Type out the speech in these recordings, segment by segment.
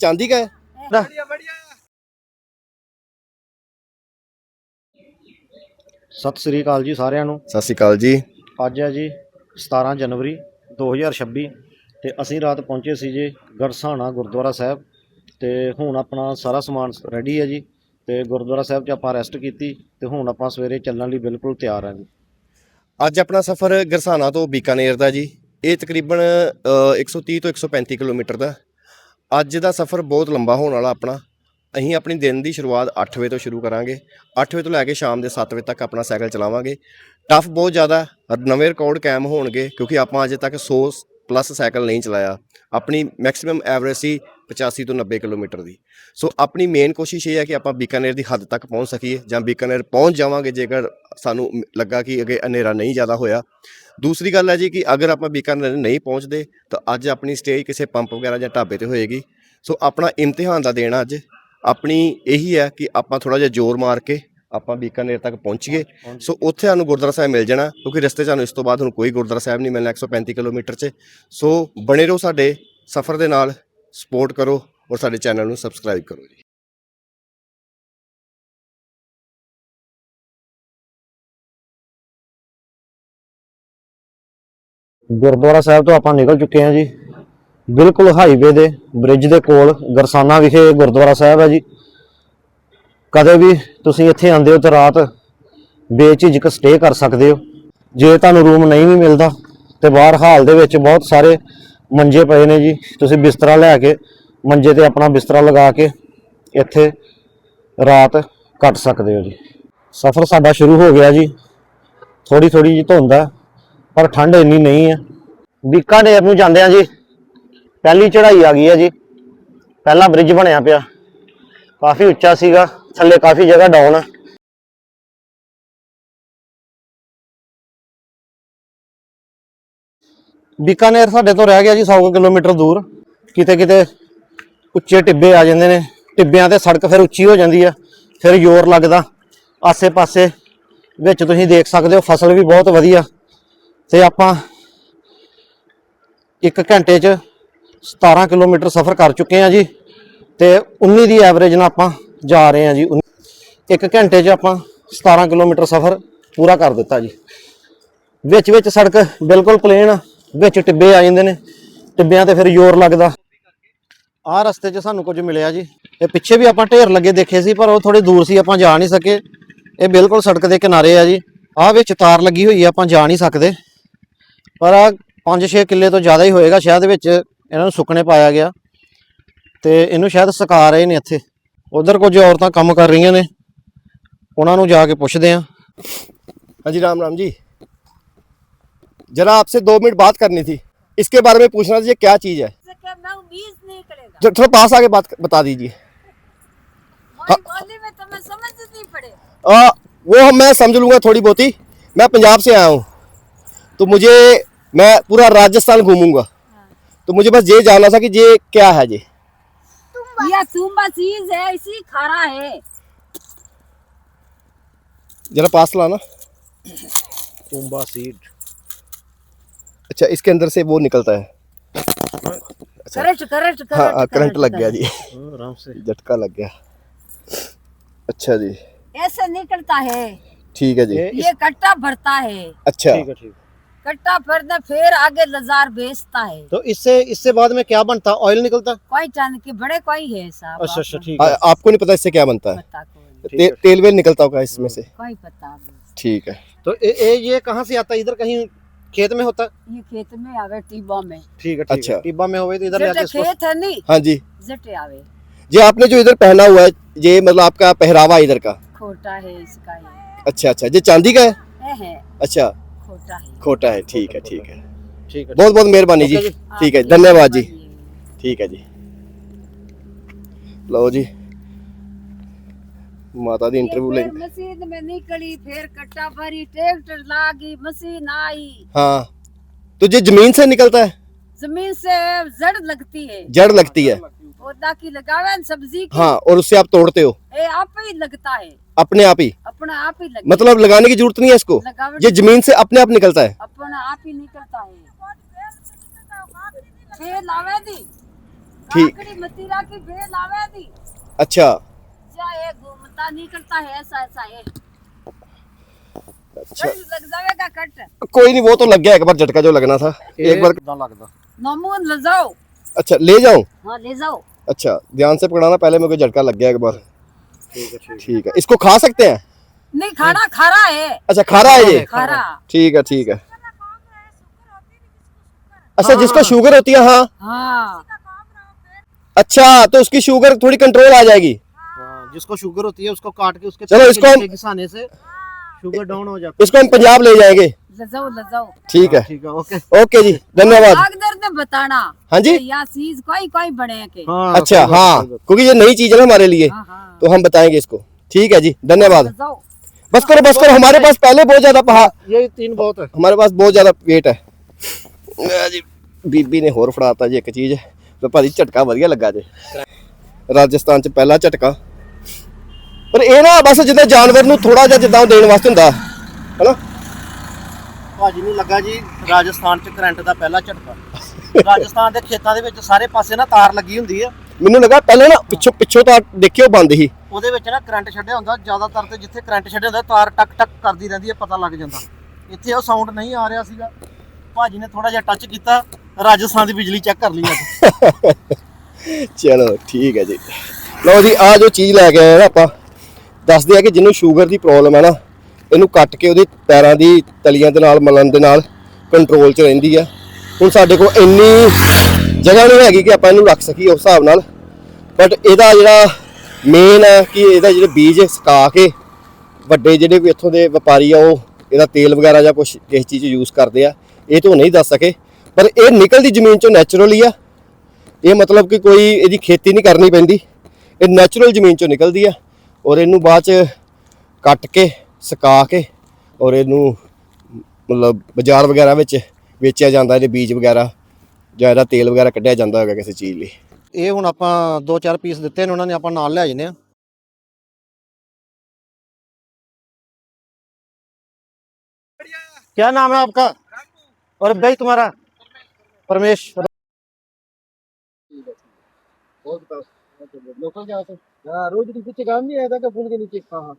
ਚਾਂਦੀ ਕਾ ਹੈ? ਸਤਿ ਸ੍ਰੀ ਅਕਾਲ ਜੀ ਸਾਰਿਆਂ ਨੂੰ। ਸਤਿ ਸ਼੍ਰੀ ਅਕਾਲ ਜੀ। ਅੱਜ ਹੈ ਜੀ 17 ਜਨਵਰੀ 2026 ਤੇ ਅਸੀਂ ਰਾਤ ਪਹੁੰਚੇ ਸੀ ਜੀ ਗੜਸਾਣਾ ਗੁਰਦੁਆਰਾ ਸਾਹਿਬ ਤੇ ਹੁਣ ਆਪਣਾ ਸਾਰਾ ਸਮਾਨ ਰੈਡੀ ਹੈ ਜੀ ਤੇ ਗੁਰਦੁਆਰਾ ਸਾਹਿਬ 'ਚ ਆਪਾਂ ਰੈਸਟ ਕੀਤੀ ਤੇ ਹੁਣ ਆਪਾਂ ਸਵੇਰੇ ਚੱਲਣ ਲਈ ਬਿਲਕੁਲ ਤਿਆਰ ਹਾਂ ਜੀ। ਅੱਜ ਆਪਣਾ ਸਫ਼ਰ ਗਰਸਾਣਾ ਤੋਂ ਬੀਕਾਨੇਰ ਦਾ ਜੀ। ਇਹ ਤਕਰੀਬਨ ਅ, 130 ਤੋਂ 135 ਕਿਲੋਮੀਟਰ ਦਾ। ਅੱਜ ਦਾ ਸਫ਼ਰ ਬਹੁਤ ਲੰਬਾ ਹੋਣ ਵਾਲਾ ਆਪਣਾ। ਅਸੀਂ ਆਪਣੀ ਦਿਨ ਦੀ ਸ਼ੁਰੂਆਤ 8 ਵਜੇ ਤੋਂ ਸ਼ੁਰੂ ਕਰਾਂਗੇ। 8 ਵਜੇ ਤੋਂ ਲੈ ਕੇ ਸ਼ਾਮ ਦੇ 7 ਵਜੇ ਤੱਕ ਆਪਣਾ ਸਾਈਕਲ ਚਲਾਵਾਂਗੇ। ਟਫ ਬਹੁਤ ਜ਼ਿਆਦਾ, ਨਵੇਂ ਰਿਕਾਰਡ ਕਾਇਮ ਹੋਣਗੇ ਕਿਉਂਕਿ ਆਪਾਂ ਅਜੇ ਤੱਕ 100 ਪਲੱਸ ਸਾਈਕਲ ਨਹੀਂ ਚਲਾਇਆ। ਆਪਣੀ ਮੈਕਸਿਮਮ ਐਵਰੇਜ ਸੀ 85 ਤੋਂ 90 ਕਿਲੋਮੀਟਰ ਦੀ। ਸੋ ਆਪਣੀ ਮੇਨ ਕੋਸ਼ਿਸ਼ ਇਹ ਹੈ ਕਿ ਆਪਾਂ ਬੀਕਾਨੇਰ ਦੀ ਹੱਦ ਤੱਕ ਪਹੁੰਚ ਸਕੀਏ। ਜਾਂ ਬੀਕਾਨੇਰ ਪਹੁੰਚ ਜਾਵਾਂਗੇ ਜੇਕਰ ਸਾਨੂੰ ਲੱਗਾ ਕਿ ਅਗੇ ਹਨੇਰਾ ਨਹੀਂ ਜ਼ਿਆਦਾ ਹੋਇਆ। ਦੂਸਰੀ ਗੱਲ ਹੈ ਜੀ ਕਿ ਅਗਰ ਆਪਾਂ ਬੀਕਾਨੇਰ ਨਹੀਂ ਪਹੁੰਚਦੇ, ਤਾਂ ਅੱਜ ਆਪਣੀ ਸਟੇਜ ਕਿਸੇ ਪੰਪ ਵਗੈਰਾ ਜਾਂ ਢਾਬੇ ਤੇ ਹੋਏਗੀ। ਸੋ ਆਪਣਾ ਇਮਤਿਹਾਨ ਦਾ ਦੇਣਾ ਅੱਜ। ਆਪਣੀ ਇਹੀ ਹੈ ਕਿ ਆਪਾਂ ਥੋੜਾ ਜਿਹਾ ਜ਼ੋਰ ਮਾਰ ਕੇ ਆਪਾਂ ਬੀਕਾਨੇਰ ਤੱਕ ਪਹੁੰਚੀਏ ਸੋ ਉੱਥੇ ਸਾਨੂੰ ਗੁਰਦੁਆਰਾ ਸਾਹਿਬ ਮਿਲ ਜਾਣਾ ਕਿਉਂਕਿ ਰਸਤੇ 'ਚ ਸਾਨੂੰ ਇਸ ਤੋਂ ਬਾਅਦ ਹੁਣ ਕੋਈ ਗੁਰਦੁਆਰਾ ਸਾਹਿਬ ਨਹੀਂ ਮਿਲਣਾ 135 ਕਿਲੋਮੀਟਰ 'ਚ। ਸੋ ਬਣੇ ਰਹੋ ਸਾਡੇ ਸਫ਼ਰ ਦੇ ਨਾਲ ਸਪੋਰਟ ਕਰੋ ਔਰ ਸਾਡੇ ਚੈਨਲ ਨੂੰ ਸਬਸਕ੍ਰਾਈਬ ਕਰੋ ਜੀ। ਗੁਰਦੁਆਰਾ ਸਾਹਿਬ ਤੋਂ ਆਪਾਂ ਨਿਕਲ ਚੁੱਕੇ ਹਾਂ ਜੀ। ਬਿਲਕੁਲ ਹਾਈਵੇ ਦੇ ਬ੍ਰਿਜ ਦੇ ਕੋਲ ਗਰਸਾਨਾ ਵਿਖੇ ਗੁਰਦੁਆਰਾ ਸਾਹਿਬ ਹੈ ਜੀ। ਕਦੇ ਵੀ ਤੁਸੀਂ ਇੱਥੇ ਆਉਂਦੇ ਹੋ ਤਾਂ ਰਾਤ ਬੇਝਿਜਕ ਸਟੇ ਕਰ ਸਕਦੇ ਹੋ। ਜੇ ਤੁਹਾਨੂੰ ਰੂਮ ਨਹੀਂ ਵੀ ਮਿਲਦਾ ਤੇ ਬਾਹਰ ਹਾਲ ਦੇ ਵਿੱਚ ਬਹੁਤ ਸਾਰੇ ਮੰਜੇ ਪਏ ਨੇ ਜੀ। ਤੁਸੀਂ ਬਿਸਤਰਾ ਲੈ ਕੇ, ਮੰਜੇ ਤੇ ਆਪਣਾ ਬਿਸਤਰਾ ਲਗਾ ਕੇ ਇੱਥੇ ਰਾਤ ਕੱਟ ਸਕਦੇ ਹੋ ਜੀ। ਸਫ਼ਰ ਸਾਡਾ ਸ਼ੁਰੂ ਹੋ ਗਿਆ ਜੀ। ਥੋੜੀ ਥੋੜੀ ਜਿਹੀ ਧੁੰਦ ਹੈ ਪਰ ਠੰਡ ਇੰਨੀ ਨਹੀਂ ਹੈ ਬੀਕਾਨੇਰ ਨੂੰ ਜਾਂਦੇ ਆ ਜੀ। ਪਹਿਲੀ ਚੜ੍ਹਾਈ ਆ ਗਈ ਹੈ ਜੀ। ਪਹਿਲਾ ਬ੍ਰਿਜ ਬਣਿਆ ਪਿਆ। ਕਾਫੀ ਉੱਚਾ ਸੀਗਾ। ਥੱਲੇ ਕਾਫੀ ਜਗ੍ਹਾ ਡਾਊਨ ਆ। ਬੀਕਾਨੇਰ ਸਾਡੇ ਤੋਂ ਰਹਿ ਗਿਆ ਜੀ 100 ਕਿਲੋਮੀਟਰ ਦੂਰ। ਕਿਤੇ ਕਿਤੇ ਉੱਚੇ ਟਿੱਬੇ ਆ ਜਾਂਦੇ ਨੇ। ਟਿੱਬਿਆਂ ਤੇ ਸੜਕ ਫਿਰ ਉੱਚੀ ਹੋ ਜਾਂਦੀ ਆ। ਫਿਰ ਜ਼ੋਰ ਲੱਗਦਾ। ਆਸੇ-ਪਾਸੇ ਵਿੱਚ ਤੁਸੀਂ ਦੇਖ ਸਕਦੇ ਹੋ ਫਸਲ ਵੀ ਬਹੁਤ ਵਧੀਆ। ਤੇ ਆਪਾਂ ਇੱਕ ਘੰਟੇ 'ਚ 17 ਕਿਲੋਮੀਟਰ ਸਫ਼ਰ ਕਰ ਚੁੱਕੇ ਹਾਂ ਜੀ। ਤੇ 19 ਦੀ ਐਵਰੇਜ ਨਾਲ ਆਪਾਂ ਜਾ ਰਹੇ ਹਾਂ ਜੀ। ਇੱਕ ਘੰਟੇ 'ਚ ਆਪਾਂ 17 ਕਿਲੋਮੀਟਰ ਸਫ਼ਰ ਪੂਰਾ ਕਰ ਦਿੱਤਾ ਜੀ। ਵਿੱਚ ਵਿੱਚ ਸੜਕ ਬਿਲਕੁਲ ਪਲੇਨ ਆ, ਵਿੱਚ ਟਿੱਬੇ ਆ ਜਾਂਦੇ ਨੇ, ਟਿੱਬਿਆਂ ਤੇ ਫਿਰ ਜ਼ੋਰ ਲੱਗਦਾ। ਆਹ ਰਸਤੇ 'ਚ ਸਾਨੂੰ ਕੁਝ ਮਿਲਿਆ ਜੀ। ਇਹ ਪਿੱਛੇ ਵੀ ਆਪਾਂ ਢੇਰ ਲੱਗੇ ਦੇਖੇ ਸੀ, ਪਰ ਉਹ ਥੋੜੇ ਦੂਰ ਸੀ, ਆਪਾਂ ਜਾ ਨਹੀਂ ਸਕੇ। ਇਹ ਬਿਲਕੁਲ ਸੜਕ ਦੇ ਕਿਨਾਰੇ ਆ ਜੀ। ਆਹ ਵਿੱਚ ਤਾਰ ਲੱਗੀ ਹੋਈ ਆ, ਆਪਾਂ ਜਾ ਨਹੀਂ ਸਕਦੇ। ਪਰ ਆ 5-6 ਕਿੱਲੇ ਤੋਂ ਜ਼ਿਆਦਾ ਹੀ ਹੋਏਗਾ, ਸ਼ਾਇਦ ਵਿੱਚ ਇਹਨਾਂ ਨੂੰ ਸੁੱਕਣੇ ਪਾਇਆ ਗਿਆ। ਤੇ ਇਹਨੂੰ ਸ਼ਾਇਦ ਸੁਕਾ ਰਹੇ ਨੇ ਇੱਥੇ। ਉਧਰ ਕੁਝ ਔਰਤਾਂ ਕੰਮ ਕਰ ਰਹੀਆਂ ਨੇ ਉਹਨਾਂ ਨੂੰ ਜਾ ਕੇ ਪੁੱਛਦੇ ਆ हाँ जी राम राम जी जरा आपसे दो मिनट बात करनी थी इसके बारे में पूछना था ये क्या चीज़ है से कहना उम्मीद नहीं करेगा जो थोड़ा पास आके बात बता दीजिए हमारी बोली में तुम्हें समझ नहीं पड़े आ, वो हम मैं समझ लूँगा थोड़ी बहुत ही मैं पंजाब से आया हूँ तो मुझे मैं पूरा राजस्थान घूमूंगा तो मुझे बस ये जानना था कि ये क्या है ये ये सुम्बा चीज़ है इसी खारा है। जरा पास लाना। सुम्बा सीड अच्छा इसके अंदर से वो निकलता है। अच्छा, करंट करंट हाँ, हाँ करंट लग गया जी। हाँ, आराम से। झटका लग गया। अच्छा जी। ऐसे निकलता है। ठीक है जी। ये, ये कट्टा भरता है। अच्छा। ठीक है ठीक कट्टा भरने फिर आगे लजार बेचता है। तो इससे इससे बाद में क्या बनता? ऑयल निकलता? कोई चंद के बड़े कोई है साहब अच्छा अच्छा आपको ठीक है। आपको नहीं पता इससे क्या बनता है? पता कोई ठीक है, ते, तेल वेल निकलता होगा इसमें से। कोई पता नहीं। ठीक है। तो ए, ए, ये कहाँ से आता है? इधर कहीं खेत में होता? ये खेत में आवे टीबा में। ठीक है अच्छा। टिब्बा में होवे तो इधर लेके खेत है नहीं हाँ जी। जटे आवे। ये आपने जो इधर पहना हुआ है ये मतलब आपका पहरावा इधर का? खोटा है इसका ये। अच्छा अच्छा। ये चांदी का है है। अच्छा। खोटा है खोटा है ठीक है ठीक है ठीक है बहुत बहुत मेहरबानी जी ओके जी। ठीक है आपकी धन्यवाद जी मेहरबानी। ठीक है जी लो जी माता दी इंटरव्यू ये ले फिर मशीन में निकली फिर कट्टा भरी ट्रैक्टर लागी मशीन आई हाँ तो ये जमीन से निकलता है जमीन से जड़ लगती है जड़ लगती है पौधा की लगावे सब्ज़ी की। हाँ और उससे आप तोड़ते हो। ए, आप ही लगता है। अपने आप ही। अपना आप ही लगता मतलब लगाने की ज़रूरत नहीं है इसको। ये ज़मीन से अपने आप निकलता है। अपना आप ही निकलता है। दी। ठीक। मतीरा की बेल दी। अच्छा। घूमता है ऐसा ऐसा है। अच्छा। लग कट। कोई नहीं वो तो लग गया एक बार झटका जो लगना था। एक बार लगता। नमून ले जाओ अच्छा ले जाऊँ हाँ, ले जाओ। अच्छा ध्यान से पकड़ाना पहले मेरे को झटका लग गया एक बार। ठीक है इसको खा सकते हैं? नहीं खाना खारा है। अच्छा खारा है ये? ठीक है ठीक है। हाँ। अच्छा जिसको शुगर होती है हाँ।, हाँ। अच्छा तो उसकी शुगर थोड़ी कंट्रोल आ जाएगी। जिसको शुगर होती है उसको काट के उसके चलो इसको हम घिसाने से शुगर डाउन हो जाती इसको हम पंजाब ले जाएँगे। ठीक है। ठीक है ओके। ओके जी धन्यवाद। बताना हाँ जी? कि या चीज कोई कोई बने के हाँ अच्छा सही बात, हाँ सही बात। क्योंकि ये नई चीज है ना हमारे लिए हाँ हाँ तो हम बताएंगे इसको ठीक है जी ले धन्यवाद जाओ बस करो बस करो हमारे पास पहले बहुत ज्यादा पहा ये तीन बहुत है ਹਮਾਰੇ ਪਾਸ ਬਹੁਤ ਜ਼ਿਆਦਾ weight ਹੈ ਲੈ ਜੀ ਬੀਬੀ ਨੇ ਹੋਰ ਫੜਾਤਾ ਜੀ ਇੱਕ ਚੀਜ਼ ਤੇ ਭਾਜੀ ਝਟਕਾ ਵਧੀਆ ਲੱਗਾ ਜੇ ਰਾਜਸਥਾਨ ਚ ਪਹਿਲਾ ਝਟਕਾ ਪਰ ਇਹ ਨਾ ਬਸ ਜਿੱਦਾਂ ਜਾਨਵਰ ਨੂੰ ਥੋੜਾ ਜਿਹਾ ਜਿੱਦਾਂ ਉਹ ਦੇਣ ਵਾਸਤੇ ਹੁੰਦਾ ਹਨਾ ਭਾਜੀ ਨੂੰ ਲੱਗਾ ਜੀ ਰਾਜਸਥਾਨ ਚ ਕਰੰਟ ਦਾ ਪਹਿਲਾ ਝਟਕਾ ਰਾਜਸਥਾਨ ਦੇ ਖੇਤਾਂ ਦੇ ਵਿੱਚ ਸਾਰੇ ਪਾਸੇ ਨਾ ਤਾਰ ਲੱਗੀ ਹੁੰਦੀ ਆ। ਮੈਨੂੰ ਲੱਗਾ ਪਹਿਲਾਂ ਨਾ ਪਿੱਛੋਂ ਪਿੱਛੋਂ ਤਾਂ ਦੇਖਿਓ ਬੰਦ ਸੀ। ਉਹਦੇ ਵਿੱਚ ਨਾ ਕਰੰਟ ਛੱਡਿਆ ਹੁੰਦਾ ਜ਼ਿਆਦਾਤਰ ਤੇ ਜਿੱਥੇ ਕਰੰਟ ਛੱਡਿਆ ਹੁੰਦਾ ਤਾਰ ਟਕ ਟਕ ਕਰਦੀ ਰਹਿੰਦੀ ਹੈ ਪਤਾ ਲੱਗ ਜਾਂਦਾ। ਇੱਥੇ ਉਹ ਸਾਊਂਡ ਨਹੀਂ ਆ ਰਿਹਾ ਸੀਗਾ। ਭਾਜੀ ਨੇ ਥੋੜਾ ਜਿਹਾ ਟੱਚ ਕੀਤਾ ਰਾਜਸਥਾਨ ਦੀ ਬਿਜਲੀ ਚੈੱਕ ਕਰ ਲਈ ਅੱਜ। ਚਲੋ ਠੀਕ ਹੈ ਜੀ। ਲਓ ਜੀ ਆ ਜੋ ਚੀਜ਼ ਲੈ ਕੇ ਆਏ ਨਾ ਆਪਾਂ ਦੱਸਦੇ ਆ ਕਿ ਜਿਹਨੂੰ ਸ਼ੂਗਰ ਦੀ ਪ੍ਰੋਬਲਮ ਹੈ ਨਾ ਇਹਨੂੰ ਕੱਟ ਕੇ ਉਹਦੇ ਪੈਰਾਂ ਦੀ ਤਲੀਆਂ ਦੇ ਨਾਲ ਮਲਣ ਦੇ ਨਾਲ ਕੰਟਰੋਲ 'ਚ ਰਹਿੰਦੀ ਆ। ਹੁਣ ਸਾਡੇ ਕੋਲ ਇੰਨੀ ਜਗ੍ਹਾ ਨਹੀਂ ਹੈਗੀ ਕਿ ਆਪਾਂ ਇਹਨੂੰ ਰੱਖ ਸਕੀਏ ਉਸ ਹਿਸਾਬ ਨਾਲ। ਬਟ ਇਹਦਾ ਜਿਹੜਾ ਮੇਨ ਹੈ ਕਿ ਇਹਦਾ ਜਿਹੜੇ ਬੀਜ ਸੁਕਾ ਕੇ ਵੱਡੇ ਜਿਹੜੇ ਵੀ ਇੱਥੋਂ ਦੇ ਵਪਾਰੀ ਆ, ਉਹ ਇਹਦਾ ਤੇਲ ਵਗੈਰਾ ਜਾਂ ਕੁਝ ਕਿਸੇ ਚੀਜ਼ ਯੂਜ਼ ਕਰਦੇ ਆ। ਇਹ ਤੋਂ ਨਹੀਂ ਦੱਸ ਸਕੇ। ਪਰ ਇਹ ਨਿਕਲਦੀ ਜ਼ਮੀਨ ਚੋਂ ਨੈਚੁਰਲੀ ਆ। ਇਹ ਮਤਲਬ ਕਿ ਕੋਈ ਇਹਦੀ ਖੇਤੀ ਨਹੀਂ ਕਰਨੀ ਪੈਂਦੀ। ਇਹ ਨੈਚੁਰਲ ਜ਼ਮੀਨ ਚੋਂ ਨਿਕਲਦੀ ਆ ਔਰ ਇਹਨੂੰ ਬਾਅਦ ਚ ਕੱਟ ਕੇ, ਸੁਕਾ ਕੇ ਔਰ ਇਹਨੂੰ ਮਤਲਬ ਬਾਜ਼ਾਰ ਵਗੈਰਾ ਵਿੱਚ ਵੇਚਿਆ ਜਾਂਦਾ ਇਹਦੇ ਬੀਜ ਵਗੈਰਾ ਜਾਂ ਇਹਦਾ ਤੇਲ ਵਗੈਰਾ ਕੱਢਿਆ ਜਾਂਦਾ ਹੈਗਾ ਕਿਸੇ ਚੀਜ਼ ਲਈ ਇਹ ਹੁਣ ਆਪਾਂ ਦੋ ਚਾਰ ਪੀਸ ਦਿੱਤੇ ਨੇ ਉਹਨਾਂ ਨੇ ਆਪਾਂ ਨਾਲ ਲੈ ਜਨੇ ਆ क्या नाम है आपका और भाई तुम्हारा परमेश लोकल क्या हाँ, रोज के पीछे काम नहीं आया था पुल के नीचे हाँ हाँ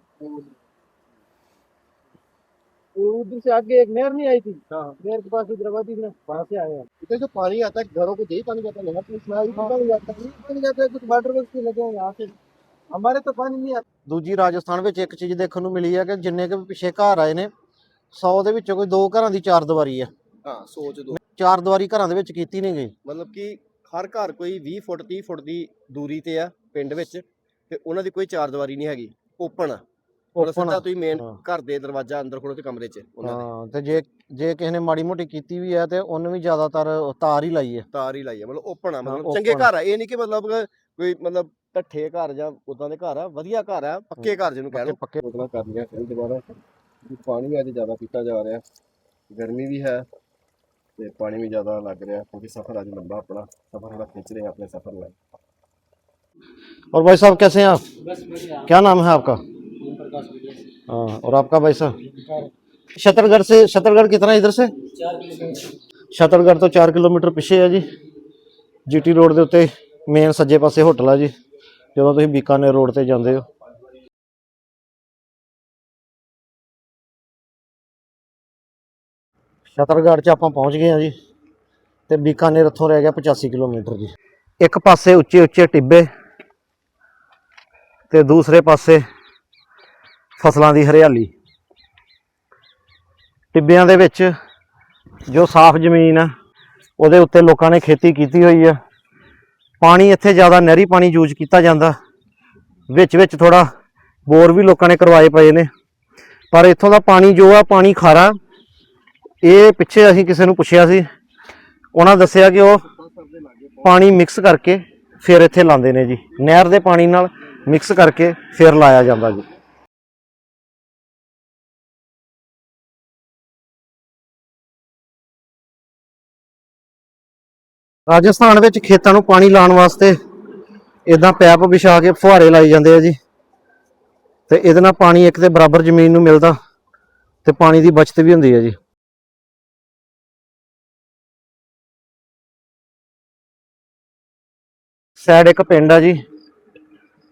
उधर से आगे एक नहर नहीं आई थी नहर के पास द्रवादी में वहां से आया इधर जो पानी आता है घरों को यही पानी जाता है नहर में स्मेल पानी जाता है पानी जाता है कुछ वाटर वर्क से लगे हैं यहाँ से हमारे तो पानी नहीं आता ਦੂਜੀ ਰਾਜਸਥਾਨ ਵਿੱਚ ਇੱਕ ਚੀਜ਼ ਦੇਖਣ ਨੂੰ ਮਿਲੀ ਹੈ ਕਿ ਜਿੰਨੇ ਕਿ ਪਿੱਛੇ ਘਰ ਆਏ ਨੇ 100 ਦੇ ਵਿੱਚੋਂ ਕੋਈ ਦੋ ਘਰਾਂ ਦੀ ਚਾਰ ਦੀਵਾਰੀ ਹੈ हाँ सोच दो ਚਾਰ ਦੀਵਾਰੀ ਘਰਾਂ ਦੇ ਵਿੱਚ ਕੀਤੀ ਨਹੀਂ ਗਈ ਮਤਲਬ ਕਿ ਹਰ ਘਰ ਕੋਈ 20 ਫੁੱਟ 30 ਫੁੱਟ ਦੀ ਦੂਰੀ ਤੇ ਆ ਪਿੰਡ ਵਿੱਚ ਤੇ ਉਹਨਾਂ ਦੀ ਕੋਈ ਚਾਰ ਦੀਵਾਰੀ ਨਹੀਂ ਹੈਗੀ ਓਪਨ ਆ ਮਤਲਬ Open ਆ। ਸਿੱਧਾ ਤੁਸੀਂ ਮੇਨ ਹਾਂ। ਘਰ ਦੇ ਦਰਵਾਜ਼ਾ ਅੰਦਰ ਖੜੋ ਤੇ ਕਮਰੇ 'ਚ ਉਹਨਾਂ ਦੇ ਹਾਂ ਤੇ ਜੇ ਜੇ ਕਿਸੇ ਨੇ ਮਾੜੀ ਮੋਟੀ ਕੀਤੀ ਵੀ ਹੈ ਤੇ ਉਹਨੇ ਵੀ ਜ਼ਿਆਦਾਤਰ ਤਾਰ ਹੀ ਲਾਈ ਹੈ ਤਾਰ ਹੀ ਲਾਈ ਆ ਮਤਲਬ ਓਪਨ ਆ ਮਤਲਬ open ਚੰਗੇ ਆ। ਘਰ ਆ ਇਹ ਨਹੀਂ ਕਿ ਮਤਲਬ ਕੋਈ ਮਤਲਬ ਢੱਠੇ ਘਰ ਜਾਂ ਉਦਾਂ ਦੇ ਘਰ ਆ ਵਧੀਆ ਘਰ ਆ ਪੱਕੇ ਘਰ ਜਿਹਨੂੰ ਕਹਿ ਲਓ ਪੱਕੇ ਬੋਤਲਾਂ ਕਰ ਲਿਆ ਫਿਰ ਦੁਬਾਰਾ ਵੀ ਪਾਣੀ ਵੀ ਅੱਜ ਜ਼ਿਆਦਾ ਪੀਤਾ ਜਾ ਰਿਹਾ ਗਰਮੀ ਵੀ ਹੈ ਤੇ ਪਾਣੀ ਵੀ ਜ਼ਿਆਦਾ ਲੱਗ ਰਿਹਾ ਕਿਉਂਕਿ ਸਫ਼ਰ ਅੱਜ ਲੰਬਾ ਆਪਣਾ ਸਫ਼ਰ ਥੋੜਾ ਖਿੱਚ ਰਹੇ ਹਾਂ ਆਪਣੇ ਸਫ਼ਰ ਲਈ और भाई साहब कैसे हैं आप क्या नाम है आपका हाँ और आपका भाई साहब छतरगढ़ से छतरगढ़ कितना है इधर से छतरगढ़ तो चार किलोमीटर ਪਿੱਛੇ ਹੈ ਜੀ ਜੀਟੀ ਰੋਡ ਦੇ ਉੱਤੇ ਮੇਨ ਸੱਜੇ ਪਾਸੇ ਹੋਟਲ ਆ ਜੀ ਜਦੋਂ ਤੁਸੀਂ ਬੀਕਾਨੇਰ ਰੋਡ ਤੇ ਜਾਂਦੇ ਹੋ ਛਤਰਗੜ੍ਹ 'ਚ ਆਪਾਂ ਪਹੁੰਚ ਗਏ ਆ ਜੀ ਤੇ ਬੀਕਾਨੇਰ ਇੱਥੋਂ ਰਹਿ ਗਿਆ 85 ਕਿਲੋਮੀਟਰ ਜੀ ਇੱਕ ਪਾਸੇ ਉੱਚੇ ਉੱਚੇ ਟਿੱਬੇ ਤੇ ਦੂਸਰੇ ਪਾਸੇ ਫਸਲਾਂ ਦੀ ਹਰਿਆਲੀ। ਟਿੱਬਿਆਂ ਦੇ ਵਿੱਚ ਜੋ ਸਾਫ਼ ਜ਼ਮੀਨ ਆ, ਉਹਦੇ ਉੱਤੇ ਲੋਕਾਂ ਨੇ ਖੇਤੀ ਕੀਤੀ ਹੋਈ ਆ। ਪਾਣੀ ਇੱਥੇ ਜ਼ਿਆਦਾ ਨਹਿਰੀ ਪਾਣੀ ਯੂਜ਼ ਕੀਤਾ ਜਾਂਦਾ। ਵਿੱਚ ਵਿੱਚ ਥੋੜਾ ਬੋਰ ਵੀ ਲੋਕਾਂ ਨੇ ਕਰਵਾਏ ਪਏ ਨੇ। ਪਰ ਇੱਥੋਂ ਦਾ ਪਾਣੀ ਜੋ ਆ, ਪਾਣੀ ਖਾਰਾ। ਇਹ ਪਿੱਛੇ ਅਸੀਂ ਕਿਸੇ ਨੂੰ ਪੁੱਛਿਆ ਸੀ। ਉਹਨਾਂ ਦੱਸਿਆ ਕਿ ਉਹ ਪਾਣੀ ਮਿਕਸ ਕਰਕੇ ਫਿਰ ਇੱਥੇ ਲਾਉਂਦੇ ਨੇ ਜੀ। ਨਹਿਰ ਦੇ ਪਾਣੀ ਨਾਲ ਮਿਕਸ ਕਰਕੇ ਫਿਰ ਲਾਇਆ ਜਾਂਦਾ ਜੀ। ਰਾਜਸਥਾਨ ਵਿੱਚ ਖੇਤਾਂ ਨੂੰ ਪਾਣੀ ਲਾਉਣ ਵਾਸਤੇ ਇਦਾਂ ਪੈਪ ਵਿਛਾ ਕੇ ਫੁਹਾਰੇ ਲਾਏ ਜਾਂਦੇ ਆ ਜੀ। ਤੇ ਇਹਦੇ ਨਾਲ ਪਾਣੀ ਇੱਕ ਦੇ ਬਰਾਬਰ ਜ਼ਮੀਨ ਨੂੰ ਮਿਲਦਾ ਤੇ ਪਾਣੀ ਦੀ ਬਚਤ ਵੀ ਹੁੰਦੀ ਹੈ ਜੀ। ਸਾਈਡ ਇੱਕ ਪਿੰਡ ਆ ਜੀ,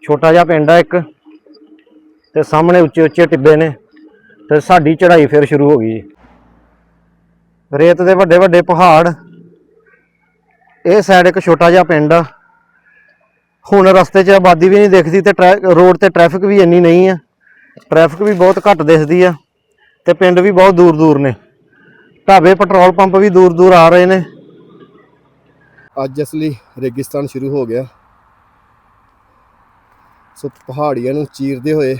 ਛੋਟਾ ਜਿਹਾ ਪਿੰਡ ਆ ਇੱਕ, ਤੇ ਸਾਹਮਣੇ ਉੱਚੇ ਉੱਚੇ ਟਿੱਬੇ ਨੇ, ਤੇ ਸਾਡੀ ਚੜ੍ਹਾਈ ਫਿਰ ਸ਼ੁਰੂ ਹੋ ਗਈ ਜੀ। ਰੇਤ ਦੇ ਵੱਡੇ ਵੱਡੇ ਪਹਾੜ ਇਹ ਸਾਈਡ ਇੱਕ ਛੋਟਾ ਜਿਹਾ ਪਿੰਡ ਆ। ਹੁਣ ਰਸਤੇ 'ਚ ਆਬਾਦੀ ਵੀ ਨਹੀਂ ਦਿਖਦੀ ਤੇ ਟਰੈ- ਰੋਡ ਤੇ ਟ੍ਰੈਫਿਕ ਵੀ ਇੰਨੀ ਨਹੀਂ ਆ। ਟ੍ਰੈਫਿਕ ਵੀ ਬਹੁਤ ਘੱਟ ਦਿਖਦੀ ਆ ਤੇ ਪਿੰਡ ਵੀ ਬਹੁਤ ਦੂਰ ਦੂਰ ਨੇ। ਢਾਬੇ ਪੈਟਰੋਲ ਪੰਪ ਵੀ ਦੂਰ ਦੂਰ ਆ ਰਹੇ ਨੇ। ਅੱਜ ਅਸਲੀ ਰੇਗਿਸਤਾਨ ਸ਼ੁਰੂ ਹੋ ਗਿਆ। ਸੋ ਪਹਾੜੀਆਂ ਨੂੰ ਚੀਰਦੇ ਹੋਏ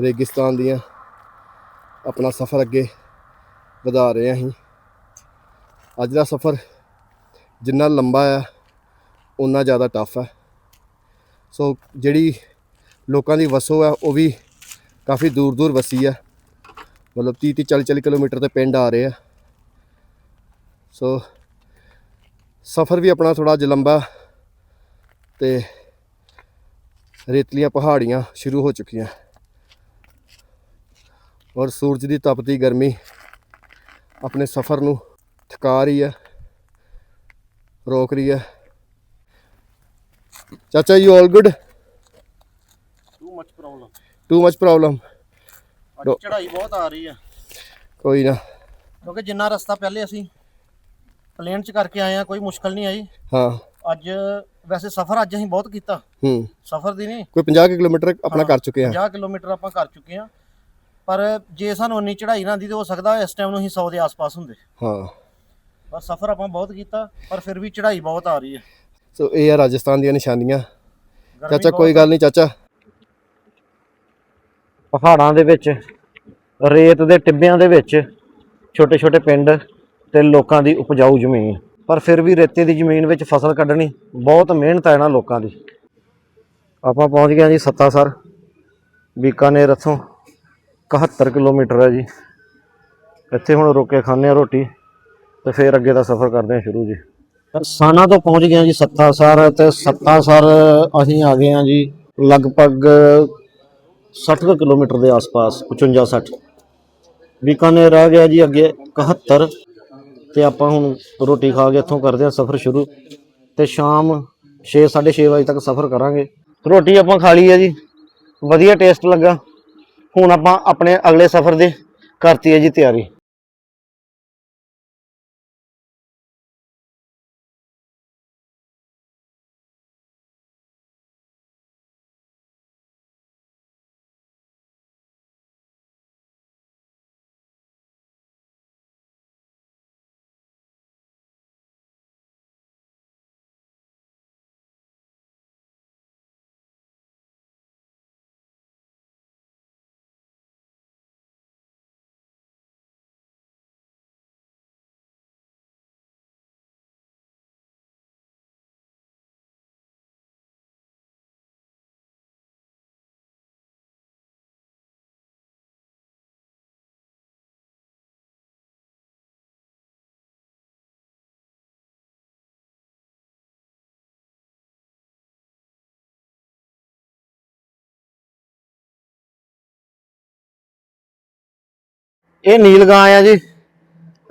ਰੇਗਿਸਤਾਨ ਦੀਆਂ ਆਪਣਾ ਸਫ਼ਰ ਅੱਗੇ ਵਧਾ ਰਹੇ ਹਾਂ ਅਸੀਂ। ਅੱਜ ਦਾ ਸਫ਼ਰ ਜਿੰਨਾ ਲੰਬਾ ਆ ਉਨਾ ਜ਼ਿਆਦਾ ਟਫ ਹੈ ਸੋ ਜਿਹੜੀ ਲੋਕਾਂ ਦੀ ਵਸੋਂ ਹੈ ਉਹ ਵੀ ਕਾਫੀ ਦੂਰ ਦੂਰ ਵਸੀ ਹੈ ਮਤਲਬ 30 30 40 40 ਕਿਲੋਮੀਟਰ ਤੇ ਪਿੰਡ ਆ ਰਹੇ ਆ। ਸੋ ਸਫ਼ਰ ਵੀ ਆਪਣਾ ਥੋੜਾ ਜਿਹਾ ਲੰਬਾ ਤੇ ਰੇਤਲੀਆਂ ਪਹਾੜੀਆਂ ਸ਼ੁਰੂ ਹੋ ਚੁੱਕੀਆਂ। ਔਰ ਸੂਰਜ ਦੀ ਤਪਦੀ ਗਰਮੀ ਆਪਣੇ ਸਫ਼ਰ ਨੂੰ ਥਕਾ ਰਹੀ ਹੈ ਰੋਕ ਰਹੀ ਹੈ। ਚਾਚਾ you all good too much problem too much problem ਅੱਜ ਚੜ੍ਹਾਈ ਬਹੁਤ ਆ ਰਹੀ ਆ। ਕੋਈ ਨਾ। ਕਿਉਂਕਿ ਜਿੰਨਾ ਰਸਤਾ ਪਹਿਲੇ ਅਸੀਂ ਪਲੇਨ 'ਚ ਕਰਕੇ ਆਏ ਆ ਕੋਈ ਮੁਸ਼ਕਲ ਨਹੀਂ ਆਈ। ਹਾਂ। ਅੱਜ ਵੈਸੇ ਸਫ਼ਰ ਅੱਜ ਅਸੀਂ ਬਹੁਤ ਕੀਤਾ। ਹੂੰ। ਸਫ਼ਰ ਦੀ ਨਹੀਂ। ਕੋਈ 50 ਕੁ ਕਿਲੋਮੀਟਰ ਆਪਣਾ ਕਰ ਚੁੱਕੇ ਆ। 50 ਕਿਲੋਮੀਟਰ ਆਪਾਂ ਕਰ ਚੁੱਕੇ ਆ। ਪਰ ਜੇ ਸਾਨੂੰ ਉਨੀ ਚੜ੍ਹਾਈ ਨਾ ਆਉਂਦੀ ਤੇ ਹੋ ਸਕਦਾ ਇਸ ਟਾਈਮ ਨੂੰ ਅਸੀਂ 100 ਦੇ ਆਸ-ਪਾਸ ਹੁੰਦੇ। ਹਾਂ। ਪਰ ਸਫ਼ਰ ਆਪਾਂ ਬਹੁਤ ਕੀਤਾ ਪਰ ਫਿਰ ਵੀ ਚੜ੍ਹਾਈ ਬਹੁਤ ਆ ਰਹੀ ਹੈ। ਸੋ ਇਹ ਆ ਰਾਜਸਥਾਨ ਦੀਆਂ ਨਿਸ਼ਾਨੀਆਂ। ਚਾਚਾ ਕੋਈ ਗੱਲ ਨਹੀਂ ਚਾਚਾ। ਪਹਾੜਾਂ ਦੇ ਵਿੱਚ ਰੇਤ ਦੇ ਟਿੱਬਿਆਂ ਦੇ ਵਿੱਚ ਛੋਟੇ ਛੋਟੇ ਪਿੰਡ ਤੇ ਲੋਕਾਂ ਦੀ ਉਪਜਾਊ ਜ਼ਮੀਨ। ਪਰ ਫਿਰ ਵੀ ਰੇਤੇ ਦੀ ਜ਼ਮੀਨ ਵਿੱਚ ਫਸਲ ਕੱਢਣੀ ਬਹੁਤ ਮਿਹਨਤ ਹੈ ਇਹਨਾਂ ਲੋਕਾਂ ਦੀ। ਆਪਾਂ ਪਹੁੰਚ ਗਏ ਹਾਂ ਜੀ ਸੱਤਾਸਰ। ਬੀਕਾਨੇਰ ਇੱਥੋਂ 71 ਕਿਲੋਮੀਟਰ ਹੈ ਜੀ। ਇੱਥੇ ਹੁਣ ਰੁਕ ਕੇ ਖਾਂਦੇ ਆ ਰੋਟੀ। ਤੇ ਫਿਰ ਅੱਗੇ ਦਾ ਸਫ਼ਰ ਕਰਦੇ ਹਾਂ ਸ਼ੁਰੂ ਜੀ। ਸਾਨਾ ਤੋਂ ਪਹੁੰਚ ਗਏ ਹਾਂ ਜੀ ਸੱਤਾਸਰ ਤੇ ਸੱਤਾਸਰ ਅਸੀਂ ਆ ਗਏ ਹਾਂ ਜੀ ਲਗਭਗ 60 ਕੁ ਕਿਲੋਮੀਟਰ ਦੇ ਆਸ-ਪਾਸ 55 60 ਬੀਕਾਨੇਰ ਰਹਿ ਗਿਆ ਜੀ ਅੱਗੇ 71 ਤੇ ਆਪਾਂ ਹੁਣ ਰੋਟੀ ਖਾ ਕੇ ਇੱਥੋਂ ਕਰਦੇ ਹਾਂ ਸਫ਼ਰ ਸ਼ੁਰੂ ਤੇ ਸ਼ਾਮ 6 6:30 ਵਜੇ ਤੱਕ ਸਫ਼ਰ ਕਰਾਂਗੇ। ਰੋਟੀ ਆਪਾਂ ਖਾ ਲਈ ਹੈ ਜੀ, ਵਧੀਆ ਟੇਸਟ ਲੱਗਾ। ਹੁਣ ਆਪਾਂ ਆਪਣੇ ਅਗਲੇ ਸਫ਼ਰ ਦੇ ਕਰਤੀ ਹੈ ਜੀ ਤਿਆਰੀ। ਇਹ ਨੀਲਗਾਂ ਆ ਜੀ।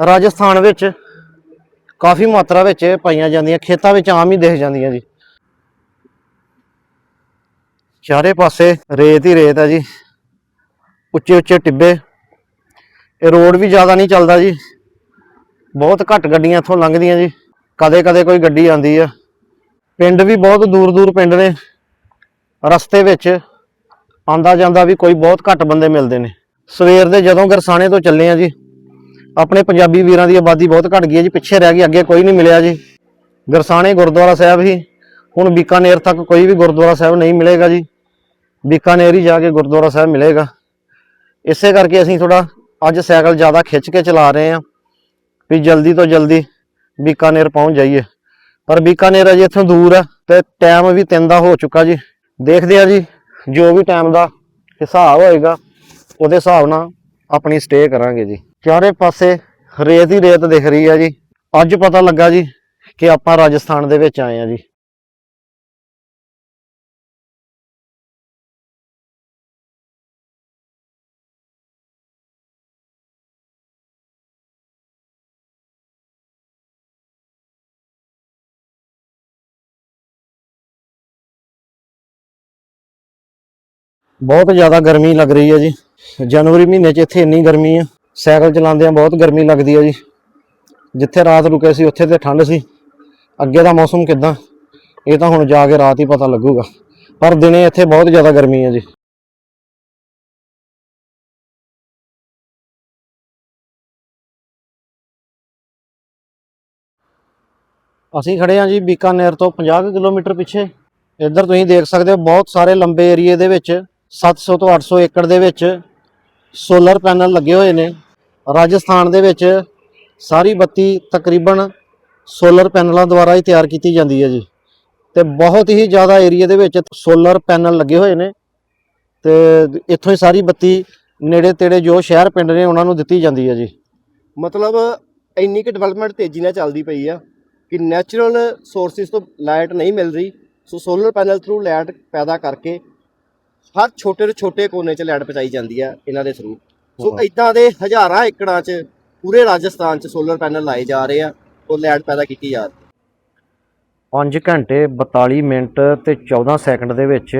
ਰਾਜਸਥਾਨ ਵਿੱਚ ਕਾਫੀ ਮਾਤਰਾ ਵਿੱਚ ਪਾਈਆਂ ਜਾਂਦੀਆਂ, ਖੇਤਾਂ ਵਿੱਚ ਆਮ ਹੀ ਦੇਖ ਜਾਂਦੀਆਂ ਜੀ। ਚਾਰੇ ਪਾਸੇ ਰੇਤ ਹੀ ਰੇਤ ਹੈ ਜੀ। ਉੱਚੇ ਉੱਚੇ ਟਿੱਬੇ। ਇਹ ਰੋਡ ਵੀ ਜ਼ਿਆਦਾ ਨਹੀਂ ਚੱਲਦਾ ਜੀ। ਬਹੁਤ ਘੱਟ ਗੱਡੀਆਂ ਇੱਥੋਂ ਲੰਘਦੀਆਂ ਜੀ। ਕਦੇ ਕਦੇ ਕੋਈ ਗੱਡੀ ਆਂਦੀ ਆ। ਪਿੰਡ ਵੀ ਬਹੁਤ ਦੂਰ ਦੂਰ ਪਿੰਡ ਨੇ। ਰਸਤੇ ਵਿੱਚ ਆਂਦਾ ਜਾਂਦਾ ਵੀ ਕੋਈ ਬਹੁਤ ਘੱਟ ਬੰਦੇ ਮਿਲਦੇ ਨੇ। ਸਵੇਰ ਦੇ ਜਦੋਂ ਗਰਸਾਣੇ ਤੋਂ ਚੱਲੇ ਆ ਜੀ, ਆਪਣੇ ਪੰਜਾਬੀ ਵੀਰਾਂ ਦੀ ਆਬਾਦੀ ਬਹੁਤ ਘਟ ਗਈ ਹੈ ਜੀ, ਪਿੱਛੇ ਰਹਿ ਗਈ, ਅੱਗੇ ਕੋਈ ਨਹੀਂ ਮਿਲਿਆ ਜੀ। ਗਰਸਾਣੇ ਗੁਰਦੁਆਰਾ ਸਾਹਿਬ ਹੀ, ਹੁਣ ਬੀਕਾਨੇਰ ਤੱਕ ਕੋਈ ਵੀ ਗੁਰਦੁਆਰਾ ਸਾਹਿਬ ਨਹੀਂ ਮਿਲੇਗਾ ਜੀ। ਬੀਕਾਨੇਰ ਹੀ ਜਾ ਕੇ ਗੁਰਦੁਆਰਾ ਸਾਹਿਬ ਮਿਲੇਗਾ। ਇਸੇ ਕਰਕੇ ਅਸੀਂ ਥੋੜਾ ਅੱਜ ਸਾਈਕਲ ਜ਼ਿਆਦਾ ਖਿੱਚ ਕੇ ਚਲਾ ਰਹੇ ਹਾਂ ਵੀ ਜਲਦੀ ਤੋਂ ਜਲਦੀ ਬੀਕਾਨੇਰ ਪਹੁੰਚ ਜਾਈਏ। ਪਰ ਬੀਕਾਨੇਰ ਅਜੇ ਇੱਥੋਂ ਦੂਰ ਹੈ ਤੇ ਟਾਈਮ ਵੀ 3 ਦਾ ਹੋ ਚੁੱਕਾ ਜੀ। ਦੇਖਦੇ ਆ ਜੀ, ਜੋ ਵੀ ਟਾਈਮ ਦਾ ਹਿਸਾਬ ਹੋਏਗਾ ਉਹਦੇ ਹਿਸਾਬ ਨਾਲ ਆਪਣੀ ਸਟੇ ਕਰਾਂਗੇ ਜੀ। ਚਾਰੇ ਪਾਸੇ ਰੇਤ ਹੀ ਰੇਤ ਦਿਖ ਰਹੀ ਹੈ ਜੀ। ਅੱਜ ਪਤਾ ਲੱਗਾ ਜੀ ਕਿ ਆਪਾਂ ਰਾਜਸਥਾਨ ਦੇ ਵਿੱਚ ਆਏ ਆ ਜੀ। ਬਹੁਤ ਜ਼ਿਆਦਾ ਗਰਮੀ ਲੱਗ ਰਹੀ ਹੈ ਜੀ। ਜਨਵਰੀ ਮਹੀਨੇ 'ਚ ਇੱਥੇ ਇੰਨੀ ਗਰਮੀ ਆ। ਸਾਈਕਲ ਚਲਾਉਂਦਿਆਂ ਬਹੁਤ ਗਰਮੀ ਲੱਗਦੀ ਹੈ ਜੀ। ਜਿੱਥੇ ਰਾਤ ਰੁਕੇ ਸੀ, ਉੱਥੇ ਤੇ ਠੰਡ ਸੀ। ਅੱਗੇ ਦਾ ਮੌਸਮ ਕਿਦਾਂ? ਇਹ ਤਾਂ ਹੁਣ ਜਾ ਕੇ ਰਾਤ ਹੀ ਪਤਾ ਲੱਗੂਗਾ। ਪਰ ਦਿਨੇ ਇੱਥੇ ਬਹੁਤ ਜ਼ਿਆਦਾ ਗਰਮੀ ਹੈ ਜੀ। ਅਸੀਂ ਖੜੇ ਹਾਂ ਜੀ ਬੀਕਾਨੇਰ ਤੋਂ 50 ਕੁ ਕਿਲੋਮੀਟਰ ਪਿੱਛੇ। ਇੱਧਰ ਤੁਸੀਂ ਦੇਖ ਸਕਦੇ ਹੋ, ਬਹੁਤ ਸਾਰੇ ਲੰਬੇ ਏਰੀਏ ਦੇ ਵਿੱਚ 700 ਤੋਂ 800 ਏਕੜ ਦੇ ਵਿੱਚ ਸੋਲਰ ਪੈਨਲ ਲੱਗੇ ਹੋਏ ਨੇ। ਰਾਜਸਥਾਨ ਦੇ ਵਿੱਚ ਸਾਰੀ ਬੱਤੀ ਤਕਰੀਬਨ ਸੋਲਰ ਪੈਨਲਾਂ ਦੁਆਰਾ ਹੀ ਤਿਆਰ ਕੀਤੀ ਜਾਂਦੀ ਹੈ ਜੀ। ਤੇ ਬਹੁਤ ਹੀ ਜ਼ਿਆਦਾ ਏਰੀਏ ਦੇ ਵਿੱਚ ਸੋਲਰ ਪੈਨਲ ਲੱਗੇ ਹੋਏ ਨੇ। ਤੇ ਇੱਥੋਂ ਹੀ ਸਾਰੀ ਬੱਤੀ ਨੇੜੇ ਤੇੜੇ ਜੋ ਸ਼ਹਿਰ ਪਿੰਡ ਨੇ ਉਹਨਾਂ ਨੂੰ ਦਿੱਤੀ ਜਾਂਦੀ ਹੈ ਜੀ। ਮਤਲਬ ਇੰਨੀ ਕਿ ਡਿਵੈਲਪਮੈਂਟ ਤੇਜ਼ੀ ਨਾਲ ਚੱਲਦੀ ਪਈ ਆ ਕਿ ਨੈਚੁਰਲ ਸੋਰਸਿਸ ਤੋਂ ਲਾਈਟ ਨਹੀਂ ਮਿਲ ਰਹੀ। So solar panel through light ਪੈਦਾ ਕਰਕੇ ਹਰ ਛੋਟੇ ਤੋਂ ਛੋਟੇ ਕੋਨੇ 'ਚ ਲਾਈਟ ਪਹੁੰਚਾਈ ਜਾਂਦੀ ਆ ਇਹਨਾਂ ਦੇ ਥਰੂ ਸੋ। ਇਦਾਂ ਦੇ ਹਜ਼ਾਰਾਂ ਏਕੜਾਂ 'ਚ ਪੂਰੇ ਰਾਜਸਥਾਨ 'ਚ ਸੋਲਰ ਪੈਨਲ ਲਾਏ ਜਾ ਰਹੇ ਆ ਉਹ ਲਾਈਟ ਪੈਦਾ ਕੀਤੀ ਜਾ ਰਹੀ। 5 ਘੰਟੇ 42 ਮਿੰਟ ਤੇ 14 ਸੈਕਿੰਡ ਦੇ ਵਿੱਚ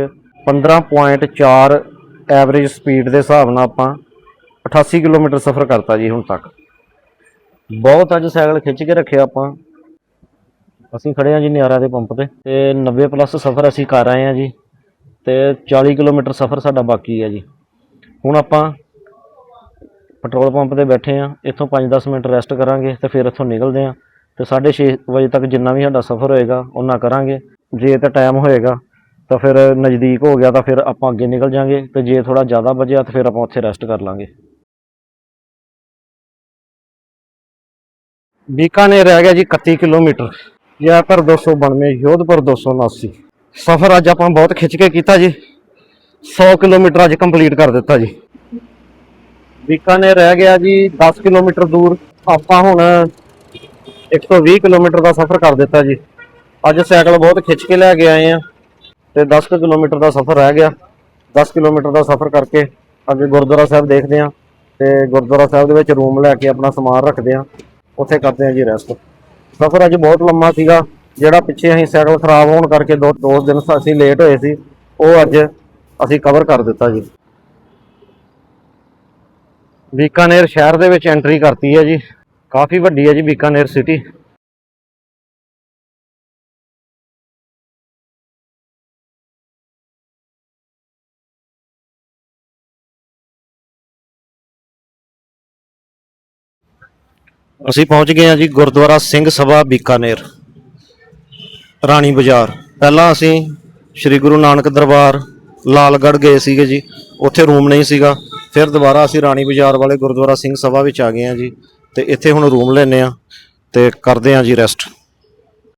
15.4 ਐਵਰੇਜ ਸਪੀਡ ਦੇ ਹਿਸਾਬ ਨਾਲ ਆਪਾਂ 88 ਕਿਲੋਮੀਟਰ ਸਫ਼ਰ ਕਰਤਾ ਜੀ ਹੁਣ ਤੱਕ। ਬਹੁਤ ਅੱਜ ਸਾਈਕਲ ਖਿੱਚ ਕੇ ਰੱਖਿਆ ਆਪਾਂ। ਅਸੀਂ ਖੜੇ ਹਾਂ ਜੀ ਨਿਆਰਾ ਦੇ ਪੰਪ ਤੇ ਤੇ 90 ਪਲੱਸ ਸਫ਼ਰ ਅਸੀਂ ਕਰ ਆਏ ਹਾਂ ਜੀ। ਤੇ 40 ਕਿਲੋਮੀਟਰ ਸਫ਼ਰ ਸਾਡਾ ਬਾਕੀ ਹੈ ਜੀ। ਹੁਣ ਆਪਾਂ ਪੈਟਰੋਲ ਪੰਪ ਤੇ ਬੈਠੇ ਹਾਂ, ਇੱਥੋਂ 5-10 ਮਿੰਟ ਰੈਸਟ ਕਰਾਂਗੇ ਤੇ ਫਿਰ ਇੱਥੋਂ ਨਿਕਲਦੇ ਹਾਂ ਤੇ 6:30 ਵਜੇ ਤੱਕ ਜਿੰਨਾ ਵੀ ਸਾਡਾ ਸਫ਼ਰ ਹੋਏਗਾ ਉਹਨਾਂ ਕਰਾਂਗੇ। ਜੇ ਤਾਂ ਟਾਈਮ ਹੋਏਗਾ, ਤਾਂ ਫਿਰ ਨਜ਼ਦੀਕ ਹੋ ਗਿਆ ਤਾਂ ਫਿਰ ਆਪਾਂ ਅੱਗੇ ਨਿਕਲ ਜਾਾਂਗੇ ਤੇ ਜੇ ਥੋੜਾ ਜ਼ਿਆਦਾ ਬਚਿਆ ਤਾਂ ਫਿਰ ਆਪਾਂ ਉੱਥੇ ਰੈਸਟ ਕਰ ਲਾਂਗੇ। ਬੀਕਾਨੇਰ ਰਹਿ ਗਿਆ ਜੀ 31 ਕਿਲੋਮੀਟਰ। ਜੈਪੁਰ 292 ਯੋਧਪੁਰ 279 ਸਫ਼ਰ ਅੱਜ ਆਪਾਂ ਬਹੁਤ ਖਿੱਚ ਕੇ ਕੀਤਾ ਜੀ। 100 ਕਿਲੋਮੀਟਰ ਅੱਜ ਕੰਪਲੀਟ ਕਰ ਦਿੱਤਾ ਜੀ। ਬੀਕਾਨੇਰ ਰਹਿ ਗਿਆ ਜੀ 10 ਕਿਲੋਮੀਟਰ ਦੂਰ। ਆਪਾਂ ਹੁਣ 120 ਕਿਲੋਮੀਟਰ ਦਾ ਸਫ਼ਰ ਕਰ ਦਿੱਤਾ ਜੀ। ਅੱਜ ਸਾਈਕਲ ਬਹੁਤ ਖਿੱਚ ਕੇ ਲੈ ਕੇ ਆਏ ਆ ਤੇ 10 ਕੁ ਕਿਲੋਮੀਟਰ ਦਾ ਸਫ਼ਰ ਰਹਿ ਗਿਆ। 10 ਕਿਲੋਮੀਟਰ ਦਾ ਸਫ਼ਰ ਕਰਕੇ ਅੱਗੇ ਗੁਰਦੁਆਰਾ ਸਾਹਿਬ ਦੇਖਦੇ ਆ ਤੇ ਗੁਰਦੁਆਰਾ ਸਾਹਿਬ ਦੇ ਵਿੱਚ ਰੂਮ ਲੈ ਕੇ ਆਪਣਾ ਸਮਾਨ ਰੱਖਦੇ ਆ। ਉੱਥੇ ਕਰਦੇ ਆ ਜੀ ਰੈਸਟ ਸਫ਼ਰ ਅੱਜ ਬਹੁਤ ਲੰਮਾ ਸੀਗਾ। ਜਿਹੜਾ ਪਿੱਛੇ ਅਸੀਂ ਸਾਈਕਲ ਖਰਾਬ ਹੋਣ ਕਰਕੇ ਦੋ ਦੋ ਦਿਨ ਅਸੀਂ ਲੇਟ ਹੋਏ ਸੀ, ਉਹ ਅੱਜ ਅਸੀਂ ਕਵਰ ਕਰ ਦਿੱਤਾ ਜੀ। ਬੀਕਾਨੇਰ ਸ਼ਹਿਰ ਦੇ ਵਿੱਚ ਐਂਟਰੀ ਕਰਤੀ ਹੈ ਜੀ। ਕਾਫੀ ਵੱਡੀ ਹੈ ਜੀ ਬੀਕਾਨੇਰ ਸਿਟੀ ਅਸੀਂ ਪਹੁੰਚ ਗਏ ਹਾਂ ਜੀ ਗੁਰਦੁਆਰਾ ਸਿੰਘ ਸਭਾ ਬੀਕਾਨੇਰ। ਰਾਣੀ ਬਾਜ਼ਾਰ। ਪਹਿਲਾਂ ਅਸੀਂ ਸ੍ਰੀ ਗੁਰੂ ਨਾਨਕ ਦਰਬਾਰ ਲਾਲਗੜ੍ਹ ਗਏ ਸੀਗੇ ਜੀ। ਉੱਥੇ ਰੂਮ ਨਹੀਂ ਸੀਗਾ। ਫਿਰ ਦੁਬਾਰਾ ਅਸੀਂ ਰਾਣੀ ਬਾਜ਼ਾਰ ਵਾਲੇ ਗੁਰਦੁਆਰਾ ਸਿੰਘ ਸਭਾ ਵਿੱਚ ਆ ਗਏ ਹਾਂ ਜੀ। ਤੇ ਇੱਥੇ ਹੁਣ ਰੂਮ ਲੈਨੇ ਆ ਤੇ ਕਰਦੇ ਹਾਂ ਜੀ ਰੈਸਟ